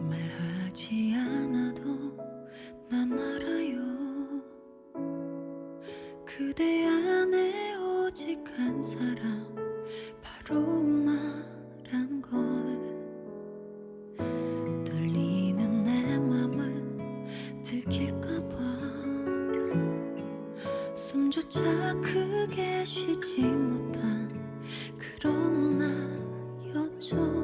말하지 않아도 난 알아요. 그대 안에 오직 한 사람 바로 나 숨조차 크게 쉬지 못한 그런 나였죠